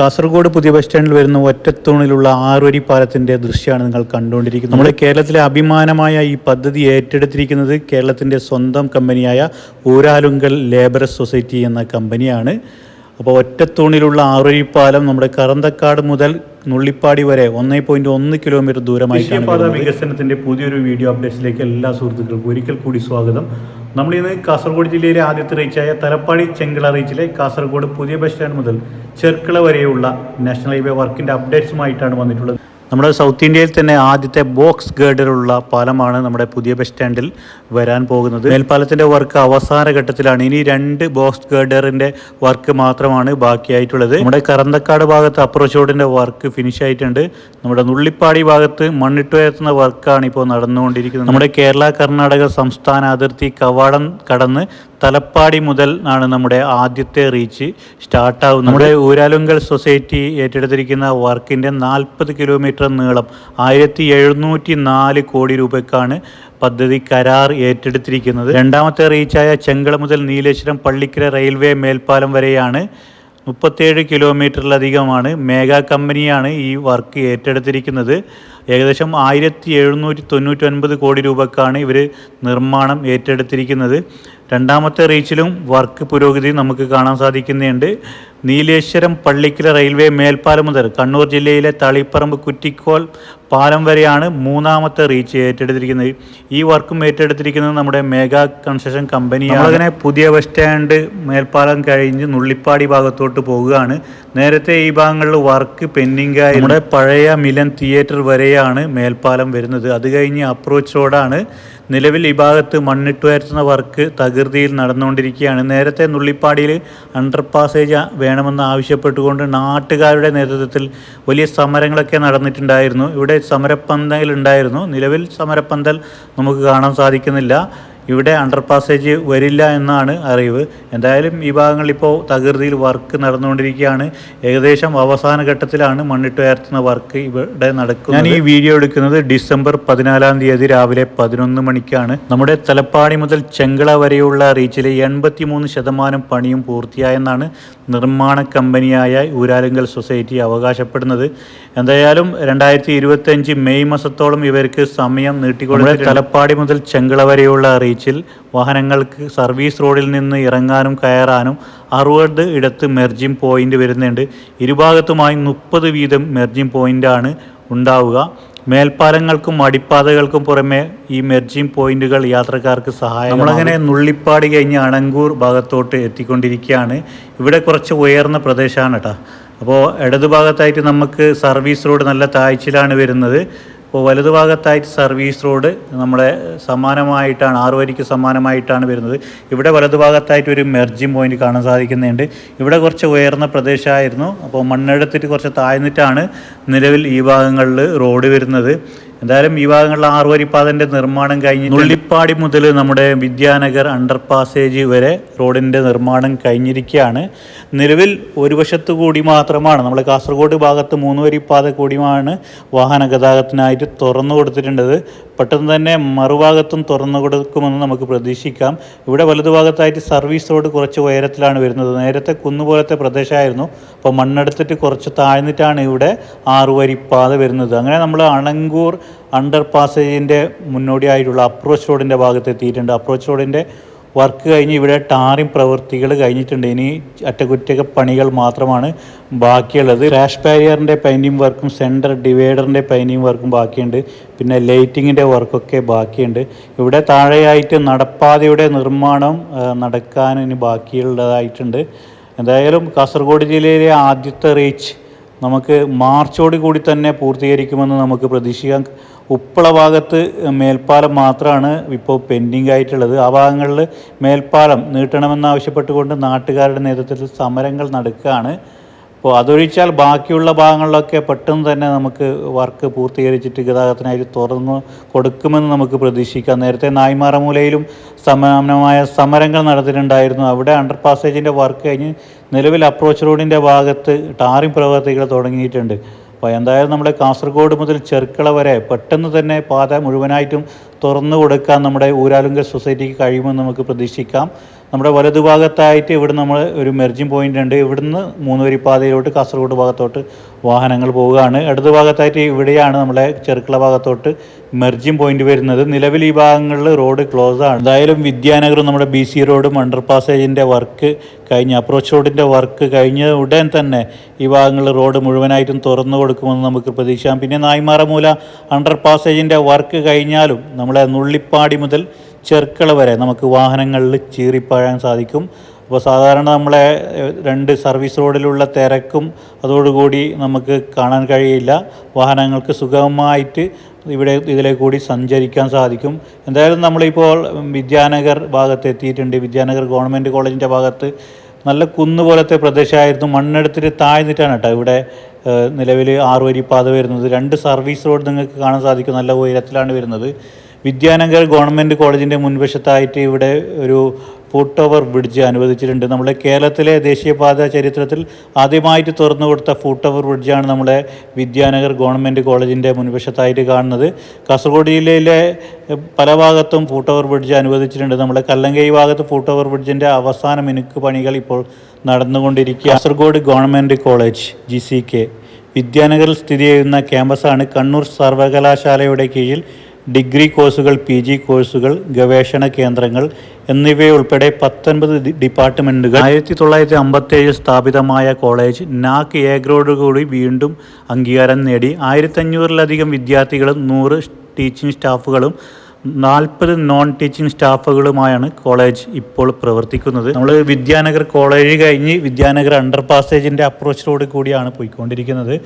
കാസർഗോഡ് പുതിയ ബസ് സ്റ്റാൻഡിൽ വരുന്ന ഒറ്റത്തൂണിലുള്ള ആറുവരി പാലത്തിന്റെ ദൃശ്യമാണ് നിങ്ങൾ കണ്ടുകൊണ്ടിരിക്കുന്നത്. നമ്മുടെ കേരളത്തിലെ അഭിമാനമായ ഈ പദ്ധതി ഏറ്റെടുത്തിരിക്കുന്നത് കേരളത്തിന്റെ സ്വന്തം കമ്പനിയായ ഊരാലുങ്കൽ ലേബറസ് സൊസൈറ്റി എന്ന കമ്പനിയാണ്. അപ്പോൾ ഒറ്റത്തൂണിലുള്ള ആറുവരി പാലം നമ്മുടെ കറന്തക്കാട് മുതൽ നുള്ളിപ്പാടി വരെ ഒന്നേ പോയിന്റ് ഒന്ന് കിലോമീറ്റർ ദൂരമായി വികസനത്തിന്റെ പുതിയൊരു വീഡിയോ അപ്ഡേറ്റ്സിലേക്ക് എല്ലാ സുഹൃത്തുക്കൾക്കും ഒരിക്കൽ കൂടി സ്വാഗതം. നമ്മളിന്ന് കാസർഗോഡ് ജില്ലയിലെ ആദ്യത്തെ റീച്ചായ തലപ്പാടി ചെങ്കിള റീച്ചിലെ കാസർഗോഡ് പുതിയ ബസ് സ്റ്റാൻഡ് മുതൽ ചെർക്കള വരെയുള്ള നാഷണൽ ഹൈവേ വർക്കിന്റെ അപ്ഡേറ്റ്സുമായിട്ടാണ് വന്നിട്ടുള്ളത്. നമ്മുടെ സൗത്ത് ഇന്ത്യയിൽ തന്നെ ആദ്യത്തെ ബോക്സ് ഗേഡറുള്ള പാലമാണ് നമ്മുടെ പുതിയ ബസ് സ്റ്റാൻഡിൽ വരാൻ പോകുന്നത്. മേൽപ്പാലത്തിന്റെ വർക്ക് അവസാന ഘട്ടത്തിലാണ്. ഇനി രണ്ട് ബോക്സ് ഗേഡറിന്റെ വർക്ക് മാത്രമാണ് ബാക്കിയായിട്ടുള്ളത്. നമ്മുടെ കറന്തക്കാട് ഭാഗത്ത് അപ്രോച്ച് റോഡിന്റെ വർക്ക് ഫിനിഷ് ആയിട്ടുണ്ട്. നമ്മുടെ നുള്ളിപ്പാടി ഭാഗത്ത് മണ്ണിട്ട് ഉയർത്തുന്ന വർക്കാണ് ഇപ്പോൾ നടന്നുകൊണ്ടിരിക്കുന്നത്. നമ്മുടെ കേരള കർണാടക സംസ്ഥാന അതിർത്തി കവാടം കടന്ന് തലപ്പാടി മുതൽ ആണ് നമ്മുടെ ആദ്യത്തെ റീച്ച് സ്റ്റാർട്ടാവുന്നത്. നമ്മുടെ ഊരാലുങ്കൽ സൊസൈറ്റി ഏറ്റെടുത്തിരിക്കുന്ന വർക്കിന്റെ നാൽപ്പത് കിലോമീറ്റർ നീളം ആയിരത്തി എഴുന്നൂറ്റി നാല് കോടി രൂപയ്ക്കാണ് പദ്ധതി കരാർ ഏറ്റെടുത്തിരിക്കുന്നത്. രണ്ടാമത്തെ റീച്ചായ ചെങ്കള മുതൽ നീലേശ്വരം പള്ളിക്കര റെയിൽവേ മേൽപ്പാലം വരെയാണ് മുപ്പത്തേഴ് കിലോമീറ്ററിലധികമാണ് മേഘ കമ്പനിയാണ് ഈ വർക്ക് ഏറ്റെടുത്തിരിക്കുന്നത്. ഏകദേശം ആയിരത്തി എഴുന്നൂറ്റി തൊണ്ണൂറ്റൊൻപത് കോടി രൂപക്കാണ് ഇവർ നിർമ്മാണം ഏറ്റെടുത്തിരിക്കുന്നത്. രണ്ടാമത്തെ റീച്ചിലും വർക്ക് പുരോഗതി നമുക്ക് കാണാൻ സാധിക്കുന്നുണ്ട്. നീലേശ്വരം പള്ളിക്കല റെയിൽവേ മേൽപ്പാലം മുതൽ കണ്ണൂർ ജില്ലയിലെ തളിപ്പറമ്പ് കുറ്റിക്കോൾ പാലം വരെയാണ് മൂന്നാമത്തെ റീച്ച് ഏറ്റെടുത്തിരിക്കുന്നത്. ഈ വർക്കും ഏറ്റെടുത്തിരിക്കുന്നത് നമ്മുടെ മേഗാ കൺസ്ട്രക്ഷൻ കമ്പനിയാണ്. അങ്ങനെ പുതിയ ബസ് സ്റ്റാൻഡ് മേൽപ്പാലം കഴിഞ്ഞ് നുള്ളിപ്പാടി ഭാഗത്തോട്ട് പോവുകയാണ്. നേരത്തെ ഈ ഭാഗങ്ങളിൽ വർക്ക് പെൻഡിംഗ് ആയി നമ്മുടെ പഴയ മിലൻ തിയേറ്റർ വരെയാണ് മേൽപ്പാലം വരുന്നത്. അത് കഴിഞ്ഞ് അപ്രോച്ച് റോഡാണ്. നിലവിൽ ഈ ഭാഗത്ത് മണ്ണിട്ട് വരുത്തുന്ന വർക്ക് തകൃതിയിൽ നടന്നുകൊണ്ടിരിക്കുകയാണ്. നേരത്തെ നുള്ളിപ്പാടിയിൽ അണ്ടർ പാസേജ് വേണമെന്ന് ആവശ്യപ്പെട്ടുകൊണ്ട് നാട്ടുകാരുടെ നേതൃത്വത്തിൽ വലിയ സമരങ്ങളൊക്കെ നടന്നിട്ടുണ്ടായിരുന്നു. ഇവിടെ സമരപ്പന്തൽ ഉണ്ടായിരുന്നു നിലവിൽ സമരപ്പന്തൽ നമുക്ക് കാണാൻ സാധിക്കുന്നില്ല. ഇവിടെ അണ്ടർ പാസേജ് വരില്ല എന്നാണ് അറിവ്. എന്തായാലും ഈ ഭാഗങ്ങളിൽ ഇപ്പോൾ തകൃതിയിൽ വർക്ക് നടന്നുകൊണ്ടിരിക്കുകയാണ്. ഏകദേശം അവസാന ഘട്ടത്തിലാണ് മണ്ണിട്ട് ഉയർത്തുന്ന വർക്ക് ഇവിടെ നടക്കുന്നത്. ഞാൻ ഈ വീഡിയോ എടുക്കുന്നത് ഡിസംബർ പതിനാലാം തീയതി രാവിലെ പതിനൊന്ന് മണിക്കാണ്. നമ്മുടെ തലപ്പാടി മുതൽ ചെങ്കള വരെയുള്ള റീച്ചിലെ എൺപത്തി മൂന്ന് ശതമാനം പണിയും പൂർത്തിയായെന്നാണ് നിർമ്മാണ കമ്പനിയായ ഊരാലുങ്കൽ സൊസൈറ്റി അവകാശപ്പെടുന്നത്. എന്തായാലും രണ്ടായിരത്തി ഇരുപത്തഞ്ച് മെയ് മാസത്തോളം ഇവർക്ക് സമയം നീട്ടിക്കൊടുത്ത് തലപ്പാടി മുതൽ ചെങ്കള വരെയുള്ള റീച്ചിൽ വാഹനങ്ങൾക്ക് സർവീസ് റോഡിൽ നിന്ന് ഇറങ്ങാനും കയറാനും അറുപത് ഇടത്ത് മെർജിംഗ് പോയിന്റ് വരുന്നുണ്ട്. ഇരുഭാഗത്തുമായി മുപ്പത് വീതം മെർജിംഗ് പോയിന്റാണ് ഉണ്ടാവുക. മേൽപ്പാലങ്ങൾക്കും അടിപ്പാതകൾക്കും പുറമെ ഈ മെർജിംഗ് പോയിന്റുകൾ യാത്രക്കാർക്ക് സഹായം നമ്മളങ്ങനെ നുള്ളിപ്പാടി കഴിഞ്ഞ് അണങ്കൂർ ഭാഗത്തോട്ട് എത്തിക്കൊണ്ടിരിക്കുകയാണ്. ഇവിടെ കുറച്ച് ഉയർന്ന പ്രദേശമാണ് കേട്ടോ അപ്പോൾ ഇടതുഭാഗത്തായിട്ട് നമുക്ക് സർവീസ് റോഡ് നല്ല താഴ്ചയിലാണ് വരുന്നത്. അപ്പോൾ വലതുഭാഗത്തായിട്ട് സർവീസ് റോഡ് നമ്മുടെ സമാനമായിട്ടാണ് ആറു വരിക്ക് സമാനമായിട്ടാണ് വരുന്നത്. ഇവിടെ വലതുഭാഗത്തായിട്ട് ഒരു മെർജിംഗ് പോയിന്റ് കാണാൻ സാധിക്കുന്നുണ്ട്. ഇവിടെ കുറച്ച് ഉയർന്ന പ്രദേശമായിരുന്നു. അപ്പോൾ മണ്ണെടുത്തിട്ട് കുറച്ച് താഴ്ന്നിട്ടാണ് നിലവിൽ ഈ ഭാഗങ്ങളിൽ റോഡ് വരുന്നത്. എന്തായാലും ഈ ഭാഗങ്ങളിൽ ആറുവരിപ്പാതന്റെ നിർമ്മാണം കഴിഞ്ഞ് നുള്ളിപ്പാടി മുതൽ നമ്മുടെ വിദ്യാനഗർ അണ്ടർ പാസേജ് വരെ റോഡിന്റെ നിർമ്മാണം കഴിഞ്ഞിരിക്കുകയാണ്. നിലവിൽ ഒരു വശത്ത് കൂടി മാത്രമാണ് നമ്മുടെ കാസർഗോഡ് ഭാഗത്ത് മൂന്ന് വരിപ്പാത കൂടിയുമാണ് വാഹന ഗതാഗതത്തിനായിട്ട് തുറന്നു കൊടുത്തിട്ടുള്ളത്. പെട്ടെന്ന് തന്നെ മറുഭാഗത്തും തുറന്നു കൊടുക്കുമെന്ന് നമുക്ക് പ്രതീക്ഷിക്കാം. ഇവിടെ വലതുഭാഗത്തായിട്ട് സർവീസ് റോഡ് കുറച്ച് ഉയരത്തിലാണ് വരുന്നത്. നേരത്തെ കുന്നുപോലത്തെ പ്രദേശമായിരുന്നു. അപ്പോൾ മണ്ണെടുത്തിട്ട് കുറച്ച് താഴ്ന്നിട്ടാണ് ഇവിടെ ആറുവരിപ്പാത വരുന്നത്. അങ്ങനെ നമ്മൾ അണങ്കൂർ അണ്ടർ പാസേജിന്റെ മുന്നോടിയായിട്ടുള്ള അപ്രോച്ച് റോഡിന്റെ ഭാഗത്തെത്തിയിട്ടുണ്ട്. അപ്രോച്ച് റോഡിന്റെ വർക്ക് കഴിഞ്ഞ് ഇവിടെ ടാറിംഗ് പ്രവൃത്തികൾ കഴിഞ്ഞിട്ടുണ്ട്. ഇനി അറ്റകുറ്റക പണികൾ മാത്രമാണ് ബാക്കിയുള്ളത്. ക്രാഷ് ബാരിയറിന്റെ പെയിന്റിങ് വർക്കും സെന്റർ ഡിവൈഡറിന്റെ പെയിന്റിങ് വർക്കും ബാക്കിയുണ്ട്. പിന്നെ ലൈറ്റിങ്ങിന്റെ വർക്കൊക്കെ ബാക്കിയുണ്ട്. ഇവിടെ താഴെയായിട്ട് നടപ്പാതയുടെ നിർമ്മാണം നടക്കാൻ ഇനി ബാക്കിയുള്ളതായിട്ടുണ്ട്. എന്തായാലും കാസർഗോഡ് ജില്ലയിലെ ആദ്യത്തെ റീച്ച് നമുക്ക് മാർച്ചോട് കൂടി തന്നെ പൂർത്തീകരിക്കുമെന്ന് നമുക്ക് പ്രതീക്ഷിക്കാം. ഉപ്പള ഭാഗത്ത് മേൽപ്പാലം മാത്രമാണ് ഇപ്പോൾ പെൻഡിങ് ആയിട്ടുള്ളത് ആ ഭാഗങ്ങളിൽ മേൽപ്പാലം നീട്ടണമെന്നാവശ്യപ്പെട്ടുകൊണ്ട് നാട്ടുകാരുടെ നേതൃത്വത്തിൽ സമരങ്ങൾ നടക്കുകയാണ്. അപ്പോൾ അതൊഴിച്ചാൽ ബാക്കിയുള്ള ഭാഗങ്ങളിലൊക്കെ പെട്ടെന്ന് തന്നെ നമുക്ക് വർക്ക് പൂർത്തീകരിച്ചിട്ട് ഗതാഗതത്തിനായിട്ട് തുറന്നു കൊടുക്കുമെന്ന് നമുക്ക് പ്രതീക്ഷിക്കാം. നേരത്തെ നായ്മാറമൂലയിലും സമാനമായ സമരങ്ങൾ നടത്തിയിട്ടുണ്ടായിരുന്നു അവിടെ അണ്ടർ പാസേജിന്റെ വർക്ക് കഴിഞ്ഞ് നിലവിൽ അപ്രോച്ച് റോഡിന്റെ ഭാഗത്ത് ടാറിംഗ് പ്രവർത്തികൾ തുടങ്ങിയിട്ടുണ്ട്. അപ്പോൾ എന്തായാലും നമ്മുടെ കാസർഗോഡ് മുതൽ ചെർക്കള വരെ പെട്ടെന്ന് തന്നെ പാത മുഴുവനായിട്ടും തുറന്നു കൊടുക്കാൻ നമ്മുടെ ഊരാലുങ്കൽ സൊസൈറ്റിക്ക് കഴിയുമെന്ന് നമുക്ക് പ്രതീക്ഷിക്കാം. നമ്മുടെ വലതുഭാഗത്തായിട്ട് ഇവിടെ നമ്മൾ ഒരു മെർജിങ് പോയിന്റ് ഉണ്ട്. ഇവിടുന്ന് മൂന്ന് വരി പാതയിലോട്ട് കാസർഗോഡ് ഭാഗത്തോട്ട് വാഹനങ്ങൾ പോവുകയാണ്. ഇടതു ഭാഗത്തായിട്ട് ഇവിടെയാണ് നമ്മുടെ ചെറുക്കള ഭാഗത്തോട്ട് മെർജിങ് പോയിന്റ് വരുന്നത്. നിലവിൽ ഈ ഭാഗങ്ങളിൽ റോഡ് ക്ലോസ് ആണ്. എന്തായാലും വിദ്യാനഗറും നമ്മുടെ ബി സി റോഡും അണ്ടർ പാസേജിന്റെ വർക്ക് കഴിഞ്ഞ് അപ്രോച്ച് റോഡിന്റെ വർക്ക് കഴിഞ്ഞ ഉടൻ തന്നെ ഈ ഭാഗങ്ങളിൽ റോഡ് മുഴുവനായിട്ടും തുറന്നു കൊടുക്കുമെന്ന് നമുക്ക് പ്രതീക്ഷിക്കാം. പിന്നെ നായ്മാറമൂല അണ്ടർ പാസേജിന്റെ വർക്ക് കഴിഞ്ഞാലും നമ്മളെ നുള്ളിപ്പാടി മുതൽ ചെർക്കള വരെ നമുക്ക് വാഹനങ്ങളിൽ ചീറിപ്പാഴാൻ സാധിക്കും. അപ്പോൾ സാധാരണ നമ്മളെ രണ്ട് സർവീസ് റോഡിലുള്ള തിരക്കും അതോടുകൂടി നമുക്ക് കാണാൻ കഴിയില്ല. വാഹനങ്ങൾക്ക് സുഗമമായിട്ട് ഇവിടെ ഇതിലെ കൂടി സഞ്ചരിക്കാൻ സാധിക്കും. എന്തായാലും നമ്മളിപ്പോൾ വിദ്യാനഗർ ഭാഗത്ത് എത്തിയിട്ടുണ്ട് വിദ്യാനഗർ ഗവൺമെന്റ് കോളേജിന്റെ ഭാഗത്ത് നല്ല കുന്ന് പോലത്തെ പ്രദേശമായിരുന്നു. മണ്ണെടുത്തിട്ട് താഴ്ന്നിട്ടാണ് കേട്ടോ ഇവിടെ നിലവിൽ ആറ് വരി പാത വരുന്നത്. രണ്ട് സർവീസ് റോഡ് നിങ്ങൾക്ക് കാണാൻ സാധിക്കും. നല്ല ഉയരത്തിലാണ് വരുന്നത്. വിദ്യാനഗർ ഗവൺമെന്റ് കോളേജിന്റെ മുൻവശത്തായിട്ട് ഇവിടെ ഒരു ഫുട് ഓവർ ബ്രിഡ്ജ് അനുവദിച്ചിട്ടുണ്ട്. നമ്മുടെ കേരളത്തിലെ ദേശീയപാത ചരിത്രത്തിൽ ആദ്യമായിട്ട് തുറന്നു കൊടുത്ത ഫുട് ഓവർ ബ്രിഡ്ജാണ് നമ്മുടെ വിദ്യാനഗർ ഗവൺമെന്റ് കോളേജിന്റെ മുൻവശത്തായിട്ട് കാണുന്നത്. കാസർഗോഡ് ജില്ലയിലെ പല ഭാഗത്തും ഫുട് ഓവർ ബ്രിഡ്ജ് അനുവദിച്ചിട്ടുണ്ട്. നമ്മുടെ കല്ലങ്കൈ ഭാഗത്ത് ഫുട് ഓവർ ബ്രിഡ്ജിന്റെ അവസാന മിനുക്ക് പണികൾ ഇപ്പോൾ നടന്നുകൊണ്ടിരിക്കുക Kasaragod government college G C K. വിദ്യാനഗറിൽ സ്ഥിതി ചെയ്യുന്ന ക്യാമ്പസാണ് കണ്ണൂർ സർവകലാശാലയുടെ കീഴിൽ ഡിഗ്രി കോഴ്സുകൾ പി ജി കോഴ്സുകൾ ഗവേഷണ കേന്ദ്രങ്ങൾ എന്നിവയുൾപ്പെടെ പത്തൊൻപത് ഡിപ്പാർട്ട്മെന്റുകൾ ആയിരത്തി തൊള്ളായിരത്തി അമ്പത്തേഴ് സ്ഥാപിതമായ കോളേജ് നാക് ഏഗ്രോടുകൂടി വീണ്ടും അംഗീകാരം നേടി. ആയിരത്തഞ്ഞൂറിലധികം വിദ്യാർത്ഥികളും നൂറ് ടീച്ചിങ് സ്റ്റാഫുകളും നാൽപ്പത് നോൺ ടീച്ചിങ് സ്റ്റാഫുകളുമായാണ് കോളേജ് ഇപ്പോൾ പ്രവർത്തിക്കുന്നത്. നമ്മൾ വിദ്യാനഗർ കോളേജ് കഴിഞ്ഞ് വിദ്യാനഗർ അണ്ടർ പാസേജിന്റെ അപ്രോച്ച് കൂടിയാണ് പോയിക്കൊണ്ടിരിക്കുന്നത്.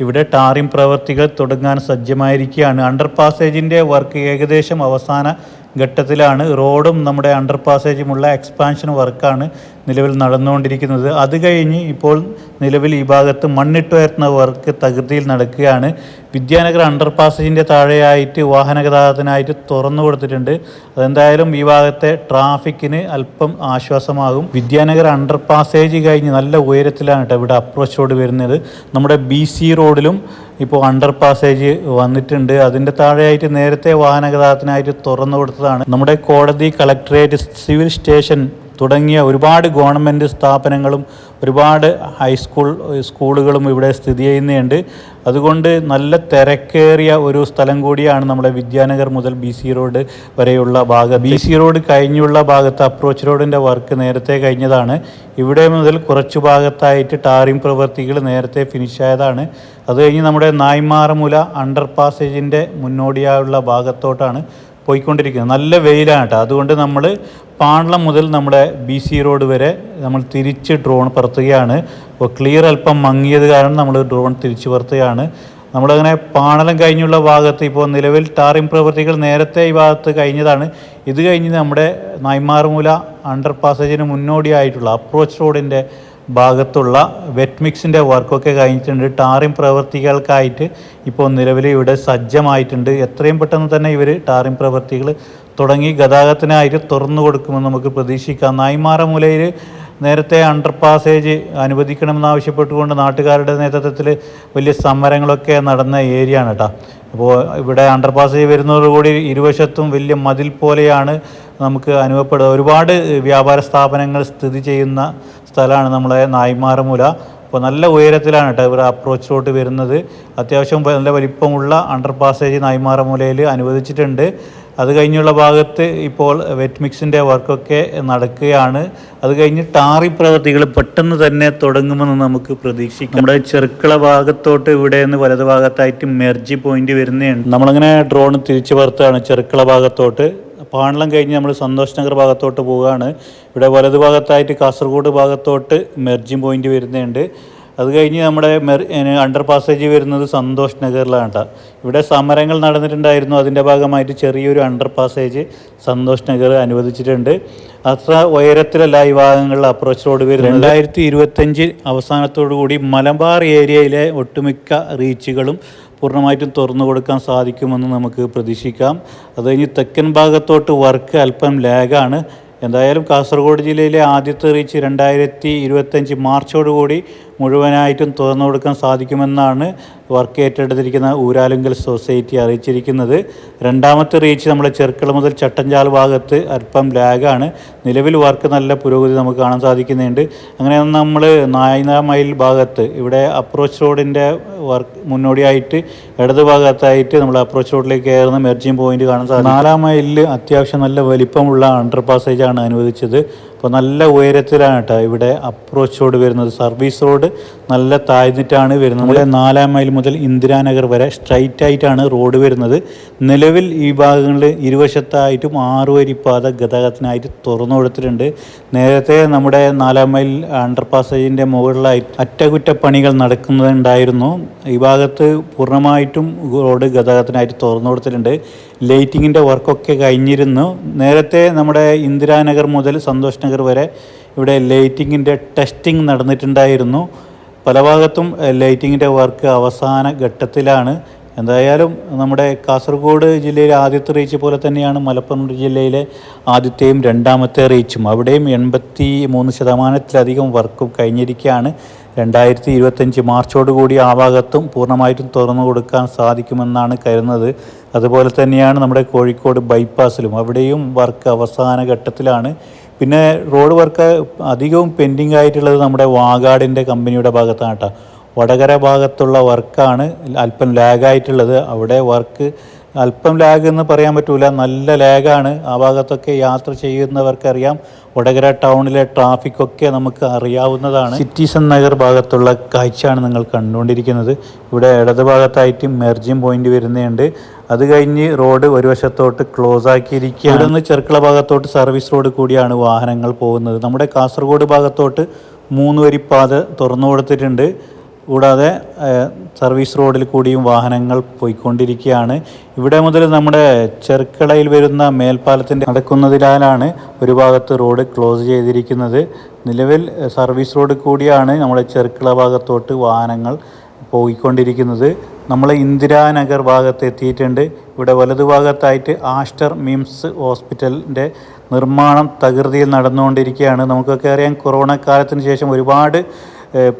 ഇവിടെ ടാറിംഗ് പ്രവർത്തികൾ തുടങ്ങാൻ സജ്ജമായിരിക്കുകയാണ്. അണ്ടർ പാസേജിന്റെ വർക്ക് ഏകദേശം അവസാന ഘട്ടത്തിലാണ് റോഡും നമ്മുടെ അണ്ടർ പാസേജുമുള്ള എക്സ്പാൻഷൻ വർക്കാണ് നിലവിൽ നടന്നുകൊണ്ടിരിക്കുന്നത്. അത് കഴിഞ്ഞ് ഇപ്പോൾ നിലവിൽ ഈ ഭാഗത്ത് മണ്ണിട്ടുയർത്തുന്ന വർക്ക് തകൃതിയിൽ നടക്കുകയാണ്. വിദ്യാനഗർ അണ്ടർ പാസേജിന്റെ താഴെയായിട്ട് വാഹന ഗതാഗതത്തിനായിട്ട് തുറന്നു കൊടുത്തിട്ടുണ്ട്. അതെന്തായാലും ഈ ഭാഗത്തെ ട്രാഫിക്കിന് അല്പം ആശ്വാസമാകും. വിദ്യാനഗർ അണ്ടർ പാസേജ് കഴിഞ്ഞ് നല്ല ഉയരത്തിലാണ് കേട്ടോ ഇവിടെ അപ്രോച്ച് റോഡ് വരുന്നത്. നമ്മുടെ ബി സി റോഡിലും ഇപ്പോൾ അണ്ടർ പാസേജ് വന്നിട്ടുണ്ട്. അതിന്റെ താഴെയായിട്ട് നേരത്തെ വാഹന ഗതാഗതത്തിനായിട്ട് തുറന്നു കൊടുത്തതാണ്. നമ്മുടെ കോടതി കളക്ടറേറ്റ് സിവിൽ സ്റ്റേഷൻ തുടങ്ങിയ ഒരുപാട് ഗവൺമെന്റ് സ്ഥാപനങ്ങളും ഒരുപാട് ഹൈസ്കൂൾ സ്കൂളുകളും ഇവിടെ സ്ഥിതി ചെയ്യുന്നുണ്ട്. അതുകൊണ്ട് നല്ല തിരക്കേറിയ ഒരു സ്ഥലം കൂടിയാണ് നമ്മുടെ വിദ്യാനഗർ മുതൽ ബി സി റോഡ് വരെയുള്ള ഭാഗം ബി സി റോഡ് കഴിഞ്ഞുള്ള ഭാഗത്ത് അപ്രോച്ച് റോഡിന്റെ വർക്ക് നേരത്തെ കഴിഞ്ഞതാണ്. ഇവിടെ മുതൽ കുറച്ചു ഭാഗത്തായിട്ട് ടാറിംഗ് പ്രവൃത്തികൾ നേരത്തെ ഫിനിഷായതാണ് അത് കഴിഞ്ഞ് നമ്മുടെ നായ്മാറമുല അണ്ടർ പാസേജിന്റെ മുന്നോടിയായുള്ള ഭാഗത്തോട്ടാണ് പോയിക്കൊണ്ടിരിക്കുന്നത്. നല്ല വെയിലാണ് കേട്ടോ. അതുകൊണ്ട് നമ്മൾ പാണ്ളം മുതൽ നമ്മുടെ ബി സി റോഡ് വരെ നമ്മൾ തിരിച്ച് ഡ്രോൺ പറത്തുകയാണ്. അപ്പോൾ ക്ലിയർ അല്പം മങ്ങിയത് കാരണം നമ്മൾ ഡ്രോൺ തിരിച്ചു പറത്തുകയാണ്. നമ്മളങ്ങനെ പാണലം കഴിഞ്ഞുള്ള ഭാഗത്ത് ഇപ്പോൾ നിലവിൽ ടാറിംഗ് പ്രവൃത്തികൾ നേരത്തെ ഈ ഭാഗത്ത് കഴിഞ്ഞതാണ്. ഇത് കഴിഞ്ഞ് നമ്മുടെ നൈമാറുമൂല അണ്ടർ പാസേജിന് മുന്നോടിയായിട്ടുള്ള അപ്രോച്ച് റോഡിന്റെ ഭാഗത്തുള്ള വെറ്റ് മിക്സിന്റെ വർക്കൊക്കെ കഴിഞ്ഞിട്ടുണ്ട്. ടാറിംഗ് പ്രവൃത്തികൾക്കായിട്ട് ഇപ്പോൾ നിലവിൽ ഇവിടെ സജ്ജമായിട്ടുണ്ട്. എത്രയും പെട്ടെന്ന് തന്നെ ഇവർ ടാറിംഗ് പ്രവൃത്തികൾ തുടങ്ങി ഗതാഗതത്തിനായിട്ട് തുറന്നു കൊടുക്കുമെന്ന് നമുക്ക് പ്രതീക്ഷിക്കാം. നായ്മാറ മൂലയിൽ നേരത്തെ അണ്ടർ പാസേജ് അനുവദിക്കണമെന്ന് ആവശ്യപ്പെട്ടുകൊണ്ട് നാട്ടുകാരുടെ നേതൃത്വത്തിൽ വലിയ സമരങ്ങളൊക്കെ നടന്ന ഏരിയ ആണ് കേട്ടോ. അപ്പോൾ ഇവിടെ അണ്ടർ പാസേജ് വരുന്നതോടുകൂടി ഇരുവശത്തും വലിയ മതിൽ പോലെയാണ് നമുക്ക് അനുഭവപ്പെടുക. ഒരുപാട് വ്യാപാര സ്ഥാപനങ്ങൾ സ്ഥിതി ചെയ്യുന്ന സ്ഥലമാണ് നമ്മളെ നായ്മാറമൂല അപ്പോൾ നല്ല ഉയരത്തിലാണ് കേട്ടോ ഇവർ അപ്രോച്ച് റോഡ് വരുന്നത്. അത്യാവശ്യം നല്ല വലിപ്പമുള്ള അണ്ടർ പാസേജ് നായ്മാറമൂലയിൽ അനുവദിച്ചിട്ടുണ്ട്. അത് കഴിഞ്ഞുള്ള ഭാഗത്ത് ഇപ്പോൾ വെറ്റ് മിക്സിന്റെ വർക്കൊക്കെ നടക്കുകയാണ്. അത് കഴിഞ്ഞ് ടാറി പ്രവൃത്തികൾ പെട്ടെന്ന് തന്നെ തുടങ്ങുമെന്ന് നമുക്ക് പ്രതീക്ഷിക്കാം. നമ്മുടെ ചെറുക്കള ഭാഗത്തോട്ട് ഇവിടെ നിന്ന് വലത് ഭാഗത്തായിട്ട് മെർജി പോയിന്റ് വരുന്നതാണ്. നമ്മളങ്ങനെ ഡ്രോൺ തിരിച്ചു വർത്താണ് ചെറുക്കള ഭാഗത്തോട്ട്. പാണലം കഴിഞ്ഞ് നമ്മൾ സന്തോഷ് നഗർ ഭാഗത്തോട്ട് പോവുകയാണ്. ഇവിടെ വലതു ഭാഗത്തായിട്ട് കാസർഗോഡ് ഭാഗത്തോട്ട് മെർജിങ് പോയിന്റ് വരുന്നുണ്ട്. അത് കഴിഞ്ഞ് നമ്മുടെ മെർ അണ്ടർ പാസേജ് വരുന്നത് സന്തോഷ് നഗറിലാണ് കേട്ടോ ഇവിടെ സമരങ്ങൾ നടന്നിട്ടുണ്ടായിരുന്നു. അതിന്റെ ഭാഗമായിട്ട് ചെറിയൊരു അണ്ടർ പാസേജ് സന്തോഷ് നഗർ അനുവദിച്ചിട്ടുണ്ട്. അത്ര ഉയരത്തിലല്ല ഈ ഭാഗങ്ങളിൽ അപ്രോച്ച് റോഡ് വരുന്നത്. രണ്ടായിരത്തി ഇരുപത്തഞ്ച് അവസാനത്തോടു കൂടി മലബാർ ഏരിയയിലെ ഒട്ടുമിക്ക റീച്ചുകളും പൂർണമായിട്ടും തുറന്നു കൊടുക്കാൻ സാധിക്കുമെന്ന് നമുക്ക് പ്രതീക്ഷിക്കാം. അത് കഴിഞ്ഞ് തെക്കൻ ഭാഗത്തോട്ട് വർക്ക് അല്പം ലാഗാണ്. എന്തായാലും കാസർഗോഡ് ജില്ലയിലെ ആദ്യത്തെ റീച്ച് രണ്ടായിരത്തി ഇരുപത്തഞ്ച് മാർച്ചോടുകൂടി മുഴുവനായിട്ടും തുറന്നു കൊടുക്കാൻ സാധിക്കുമെന്നാണ് വർക്ക് ഏറ്റെടുത്തിരിക്കുന്ന ഊരാലുങ്കൽ സൊസൈറ്റി അറിയിച്ചിരിക്കുന്നത്. രണ്ടാമത്തെ റീച്ച് നമ്മൾ ചെർക്കള മുതൽ ചട്ടഞ്ചാൽ ഭാഗത്ത് അല്പം ലാഗാണ്. നിലവിൽ വർക്ക് നല്ല പുരോഗതി നമുക്ക് കാണാൻ സാധിക്കുന്നുണ്ട്. അങ്ങനെ നമ്മൾ നായന മൈൽ ഭാഗത്ത് ഇവിടെ അപ്രോച്ച് റോഡിന്റെ വർക്ക് മുന്നോടിയായിട്ട് ഇടത് ഭാഗത്തായിട്ട് നമ്മൾ അപ്രോച്ച് റോഡിലേക്ക് കയറുന്ന മെർജിംഗ് പോയിന്റ് കാണാൻ സാധിക്കും. നാലാം മൈലിൽ അത്യാവശ്യം നല്ല വലിപ്പമുള്ള അണ്ടർ പാസേജാണ് അനുവദിച്ചത്. അപ്പോൾ നല്ല ഉയരത്തിലാണ് കേട്ടോ. ഇവിടെ അപ്രോച്ച് റോഡ് വരുന്നത്. സർവീസ് റോഡ് നല്ല താഴ്ന്നിട്ടാണ് വരുന്നത്. നമ്മുടെ നാലാം മൈൽ മുതൽ ഇന്ദിരാനഗർ വരെ സ്ട്രൈറ്റ് ആയിട്ടാണ് റോഡ് വരുന്നത്. നിലവിൽ ഈ ഭാഗങ്ങളിൽ ഇരുവശത്തായിട്ടും ആറ് വരി പാത ഗതാഗതത്തിനായിട്ട് തുറന്നു കൊടുത്തിട്ടുണ്ട്. നേരത്തെ നമ്മുടെ നാലാം മൈൽ അണ്ടർ പാസേജിന്റെ മുകളിലായി അറ്റകുറ്റപ്പണികൾ നടക്കുന്നുണ്ടായിരുന്നു. ഈ ഭാഗത്ത് പൂർണമായിട്ടും റോഡ് ഗതാഗതത്തിനായിട്ട് തുറന്നു കൊടുത്തിട്ടുണ്ട്. ലൈറ്റിങ്ങിന്റെ വർക്കൊക്കെ കഴിഞ്ഞിരുന്നു. നേരത്തെ നമ്മുടെ ഇന്ദിരാനഗർ മുതൽ സന്തോഷ് നഗർ വരെ ഇവിടെ ലൈറ്റിങ്ങിന്റെ ടെസ്റ്റിംഗ് നടന്നിട്ടുണ്ടായിരുന്നു. പല ഭാഗത്തും ലൈറ്റിങ്ങിന്റെ വർക്ക് അവസാന ഘട്ടത്തിലാണ്. എന്തായാലും നമ്മുടെ കാസർഗോഡ് ജില്ലയിലെ ആദ്യത്തെ റീച്ച് പോലെ തന്നെയാണ് മലപ്പുറം ജില്ലയിലെ ആദ്യത്തെയും രണ്ടാമത്തെ റീച്ചും. അവിടെയും എൺപത്തി മൂന്ന് ശതമാനത്തിലധികം വർക്കും കഴിഞ്ഞിരിക്കുകയാണ്. രണ്ടായിരത്തി ഇരുപത്തഞ്ച് മാർച്ചോടുകൂടി ആ ഭാഗത്തും പൂർണമായിട്ടും തുറന്നു കൊടുക്കാൻ സാധിക്കുമെന്നാണ് കരുതുന്നത്. അതുപോലെ തന്നെയാണ് നമ്മുടെ കോഴിക്കോട് ബൈപ്പാസിലും. അവിടെയും വർക്ക് അവസാന ഘട്ടത്തിലാണ്. പിന്നെ റോഡ് വർക്ക് അധികവും പെൻഡിങ് ആയിട്ടുള്ളത് നമ്മുടെ വാഗാടിന്റെ കമ്പനിയുടെ ഭാഗത്താണ് കേട്ടോ. വടകര ഭാഗത്തുള്ള വർക്കാണ് അല്പം ലാഗായിട്ടുള്ളത്. അവിടെ വർക്ക് അല്പം ലാഗ് എന്ന് പറയാൻ പറ്റൂല. നല്ല ലാഗാണ്. ആ ഭാഗത്തൊക്കെ യാത്ര ചെയ്യുന്നവർക്കറിയാം. വടകര ടൗണിലെ ട്രാഫിക്കൊക്കെ നമുക്ക് അറിയാവുന്നതാണ്. സിറ്റിസൺ നഗർ ഭാഗത്തുള്ള കാഴ്ചയാണ് നിങ്ങൾ കണ്ടുകൊണ്ടിരിക്കുന്നത്. ഇവിടെ ഇടത് ഭാഗത്തായിട്ട് മെർജിങ് പോയിന്റ് വരുന്നുണ്ട്. അത് കഴിഞ്ഞ് റോഡ് ഒരു വശത്തോട്ട് ക്ലോസ് ആക്കിയിരിക്കുക ഇവിടെ നിന്ന് ചെറുക്കള ഭാഗത്തോട്ട് സർവീസ് റോഡ് കൂടിയാണ് വാഹനങ്ങൾ പോകുന്നത്. നമ്മുടെ കാസർഗോഡ് ഭാഗത്തോട്ട് മൂന്ന് വരി പാത തുറന്നു കൊടുത്തിട്ടുണ്ട് കൂടാതെ സർവീസ് റോഡിൽ കൂടിയും വാഹനങ്ങൾ പോയിക്കൊണ്ടിരിക്കുകയാണ്. ഇവിടെ മുതൽ നമ്മുടെ ചെർക്കളയിൽ വരുന്ന മേൽപ്പാലത്തിന്റെ നടക്കുന്നതിനാലാണ് ഒരു ഭാഗത്ത് റോഡ് ക്ലോസ് ചെയ്തിരിക്കുന്നത്. നിലവിൽ സർവീസ് റോഡ് കൂടിയാണ് നമ്മുടെ ചെർക്കള ഭാഗത്തോട്ട് വാഹനങ്ങൾ പോയിക്കൊണ്ടിരിക്കുന്നത്. നമ്മൾ ഇന്ദിരാനഗർ ഭാഗത്ത് എത്തിയിട്ടുണ്ട്. ഇവിടെ വലതുഭാഗത്തായിട്ട് ആസ്റ്റർ മിംസ് ഹോസ്പിറ്റലിന്റെ നിർമ്മാണം തകൃതിയിൽ നടന്നുകൊണ്ടിരിക്കുകയാണ്. നമുക്കൊക്കെ അറിയാം കൊറോണ കാലത്തിന് ശേഷം ഒരുപാട്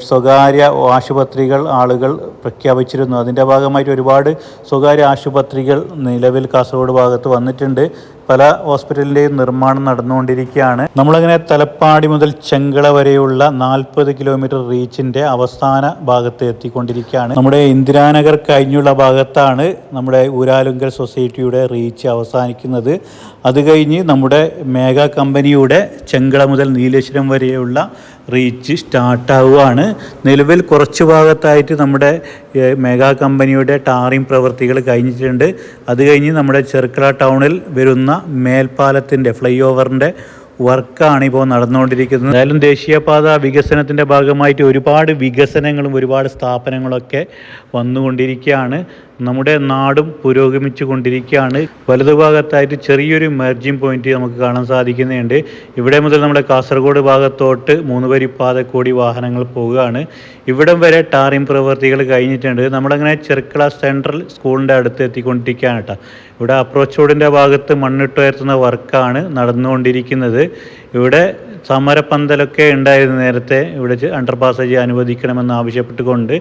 സ്വകാര്യ ആശുപത്രികൾ ആളുകൾ പ്രഖ്യാപിച്ചിരുന്നു. അതിന്റെ ഭാഗമായിട്ട് ഒരുപാട് സ്വകാര്യ ആശുപത്രികൾ നിലവിൽ കാസർഗോഡ് ഭാഗത്ത് വന്നിട്ടുണ്ട്. പല ഹോസ്പിറ്റലിന്റെയും നിർമ്മാണം നടന്നുകൊണ്ടിരിക്കുകയാണ്. നമ്മളങ്ങനെ തലപ്പാടി മുതൽ ചെങ്കള വരെയുള്ള നാൽപ്പത് കിലോമീറ്റർ റീച്ചിന്റെ അവസാന ഭാഗത്ത് എത്തിക്കൊണ്ടിരിക്കുകയാണ്. നമ്മുടെ ഇന്ദിരാനഗർ കഴിഞ്ഞുള്ള ഭാഗത്താണ് നമ്മുടെ ഊരാലുങ്കൽ സൊസൈറ്റിയുടെ റീച്ച് അവസാനിക്കുന്നത്. അത് കഴിഞ്ഞ് നമ്മുടെ മേഘ കമ്പനിയുടെ ചെങ്കള മുതൽ നീലേശ്വരം വരെയുള്ള റീച്ച് സ്റ്റാർട്ടാവുകയാണ്. നിലവിൽ കുറച്ച് ഭാഗത്തായിട്ട് നമ്മുടെ മെഗാ കമ്പനിയുടെ ടാറിംഗ് പ്രവൃത്തികൾ കഴിഞ്ഞിട്ടുണ്ട്. അത് കഴിഞ്ഞ് നമ്മുടെ ചെർക്കള ടൗണിൽ വരുന്ന മേൽപ്പാലത്തിന്റെ ഫ്ലൈ ഓവറിന്റെ വർക്കാണ് ഇപ്പോൾ നടന്നുകൊണ്ടിരിക്കുന്നത്. എന്തായാലും ദേശീയപാത വികസനത്തിന്റെ ഭാഗമായിട്ട് ഒരുപാട് വികസനങ്ങളും ഒരുപാട് സ്ഥാപനങ്ങളൊക്കെ വന്നുകൊണ്ടിരിക്കുകയാണ്. നമ്മുടെ നാടും പുരോഗമിച്ചു കൊണ്ടിരിക്കുകയാണ് വലതുഭാഗത്തായിട്ട് ചെറിയൊരു മെർജിംഗ് പോയിന്റ് നമുക്ക് കാണാൻ സാധിക്കുന്നുണ്ട്. ഇവിടെ മുതൽ നമ്മുടെ കാസർഗോഡ് ഭാഗത്തോട്ട് മൂന്ന് വരി കൂടി വാഹനങ്ങൾ പോവുകയാണ്. ഇവിടം വരെ ടാറിംഗ് പ്രവൃത്തികൾ കഴിഞ്ഞിട്ടുണ്ട്. നമ്മളങ്ങനെ ചെറുക്കള സെൻട്രൽ സ്കൂളിന്റെ അടുത്ത് എത്തിക്കൊണ്ടിരിക്കുകയാണ് കേട്ടോ ഇവിടെ അപ്രോച്ച് റോഡിന്റെ ഭാഗത്ത് മണ്ണിട്ടുയർത്തുന്ന വർക്കാണ് നടന്നുകൊണ്ടിരിക്കുന്നത്. ഇവിടെ സമരപ്പന്തലൊക്കെ ഉണ്ടായിരുന്ന നേരത്തെ ഇവിടെ അണ്ടർ പാസേജ് അനുവദിക്കണമെന്ന് ആവശ്യപ്പെട്ടുകൊണ്ട്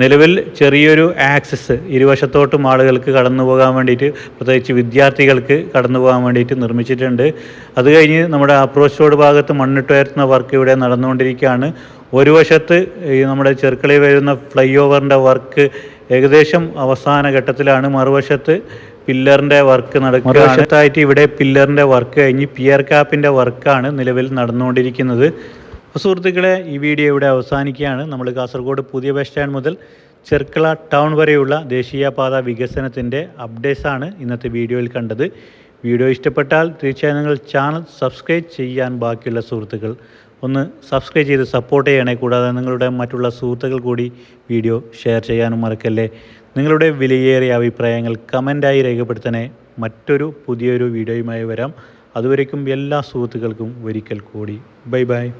നിലവിൽ ചെറിയൊരു ആക്സസ് ഇരുവശത്തോട്ടും ആളുകൾക്ക് കടന്നു പോകാൻ വേണ്ടിയിട്ട് പ്രത്യേകിച്ച് വിദ്യാർത്ഥികൾക്ക് കടന്നു പോകാൻ വേണ്ടിയിട്ട് നിർമ്മിച്ചിട്ടുണ്ട്. അത് കഴിഞ്ഞ് നമ്മുടെ അപ്രോച്ച് റോഡ് ഭാഗത്ത് മണ്ണിട്ടുയർത്തുന്ന വർക്ക് ഇവിടെ നടന്നുകൊണ്ടിരിക്കുകയാണ്. ഒരു വശത്ത് ഈ നമ്മുടെ ചെറുക്കളി വരുന്ന ഫ്ലൈ ഓവറിന്റെ വർക്ക് ഏകദേശം അവസാന ഘട്ടത്തിലാണ്. മറുവശത്ത് പില്ലറിന്റെ വർക്ക് നടക്കുക മറുവശത്തായിട്ട് ഇവിടെ പില്ലറിന്റെ വർക്ക് കഴിഞ്ഞ് പിയർ കാപ്പിന്റെ വർക്കാണ് നിലവിൽ നടന്നുകൊണ്ടിരിക്കുന്നത്. സുഹൃത്തുക്കളെ ഈ വീഡിയോ ഇവിടെ അവസാനിക്കുകയാണ്. നമ്മൾ കാസർഗോഡ് പുതിയ ബസ് സ്റ്റാൻഡ് മുതൽ ചെർക്കള ടൗൺ വരെയുള്ള ദേശീയപാത വികസനത്തിന്റെ ആണ് ഇന്നത്തെ വീഡിയോയിൽ കണ്ടത്. വീഡിയോ ഇഷ്ടപ്പെട്ടാൽ തീർച്ചയായും നിങ്ങൾ ചാനൽ സബ്സ്ക്രൈബ് ചെയ്യാൻ ബാക്കിയുള്ള സുഹൃത്തുക്കൾ ഒന്ന് സബ്സ്ക്രൈബ് ചെയ്ത് സപ്പോർട്ട് ചെയ്യണേ. കൂടാതെ നിങ്ങളുടെ മറ്റുള്ള സുഹൃത്തുക്കൾ കൂടി വീഡിയോ ഷെയർ ചെയ്യാനും മറക്കല്ലേ. നിങ്ങളുടെ വിലയേറിയ അഭിപ്രായങ്ങൾ കമന്റായി രേഖപ്പെടുത്തണേ. മറ്റൊരു പുതിയൊരു വീഡിയോയുമായി വരാം. അതുവരേക്കും എല്ലാ സുഹൃത്തുക്കൾക്കും ഒരിക്കൽ കൂടി. Bye bye.